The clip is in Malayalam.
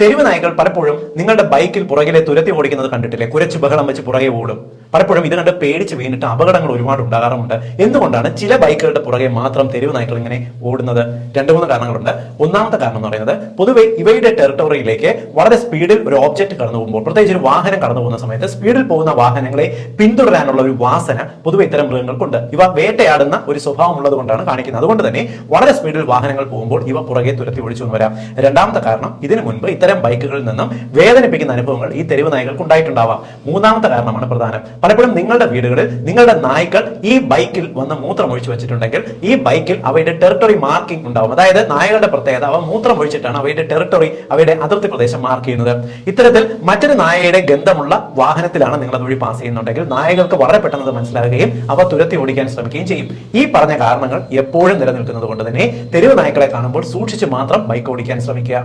തെരുവ് നായ്ക്കൾ പലപ്പോഴും നിങ്ങളുടെ ബൈക്കിൽ പുറകിലെ തുരത്തി ഓടിക്കുന്നത് കണ്ടിട്ടില്ലേ? കുരച്ച് ബഹളം വെച്ച് പുറകെ ഓടും. പലപ്പോഴും ഇത് കണ്ട് പേടിച്ച് വീണിട്ട് അപകടങ്ങൾ ഒരുപാട് ഉണ്ടാകാറുമുണ്ട്. എന്തുകൊണ്ടാണ് ചില ബൈക്കുകളുടെ പുറകെ മാത്രം തെരുവ് നായ്ക്കൾ ഇങ്ങനെ ഓടുന്നത്? രണ്ട് മൂന്ന് കാരണങ്ങളുണ്ട്. ഒന്നാമത്തെ കാരണം എന്ന് പറയുന്നത് പൊതുവെ ഇവയുടെ ടെറിട്ടോറിയിലേക്ക് വളരെ സ്പീഡിൽ ഒരു ഓബ്ജക്റ്റ് കടന്നു പോകുമ്പോൾ പ്രത്യേകിച്ച് ഒരു വാഹനം കടന്നു പോകുന്ന സമയത്ത് സ്പീഡിൽ പോകുന്ന വാഹനങ്ങളെ പിന്തുടരാനുള്ള ഒരു വാസന പൊതുവെ ഇത്തരം മൃഗങ്ങൾക്കുണ്ട്. ഇവ വേട്ടയാടുന്ന ഒരു സ്വഭാവം ഉള്ളത് കൊണ്ടാണ് കാണിക്കുന്നത്. അതുകൊണ്ട് തന്നെ വളരെ സ്പീഡിൽ വാഹനങ്ങൾ പോകുമ്പോൾ ഇവ പുറകെ തുരത്തി ഒഴിച്ചു വരാം. രണ്ടാമത്തെ കാരണം ഇതിനു മുൻപ് ഇത്തരം ബൈക്കുകളിൽ നിന്നും വേദനിപ്പിക്കുന്ന അനുഭവങ്ങൾ ഈ തെരുവ് നായകൾക്ക് ഉണ്ടായിട്ടുണ്ടാവാം മൂന്നാമത്തെ കാരണമാണ് പ്രധാനം. പലപ്പോഴും നിങ്ങളുടെ വീടുകളിൽ നിങ്ങളുടെ നായ്ക്കൾ ഈ ബൈക്കിൽ വന്ന് മൂത്രം ഒഴിച്ചു വെച്ചിട്ടുണ്ടെങ്കിൽ ഈ ബൈക്കിൽ അവയുടെ ടെറിട്ടറി മാർക്കിംഗ് ഉണ്ടാവും. അതായത് നായകളുടെ പ്രത്യേകത അവ മൂത്രം ഒഴിച്ചിട്ടാണ് അവയുടെ ടെറിട്ടറി അവയുടെ അതിർത്തി പ്രദേശം മാർക്ക് ചെയ്യുന്നത്. ഇത്തരത്തിൽ മറ്റൊരു നായയുടെ ഗന്ധമുള്ള വാഹനത്തിലാണ് നിങ്ങൾ അതുവഴി പാസ് ചെയ്യുന്നുണ്ടെങ്കിൽ നായകൾക്ക് വളരെ പെട്ടെന്ന് അത് മനസ്സിലാകുകയും അവ തുരത്തി ഓടിക്കാൻ ശ്രമിക്കുകയും ചെയ്യും. ഈ പറഞ്ഞ കാരണങ്ങൾ എപ്പോഴും നിലനിൽക്കുന്നത് കൊണ്ട് തന്നെ തെരുവ് നായ്ക്കളെ കാണുമ്പോൾ സൂക്ഷിച്ച് മാത്രം ബൈക്ക് ഓടിക്കാൻ ശ്രമിക്കുക.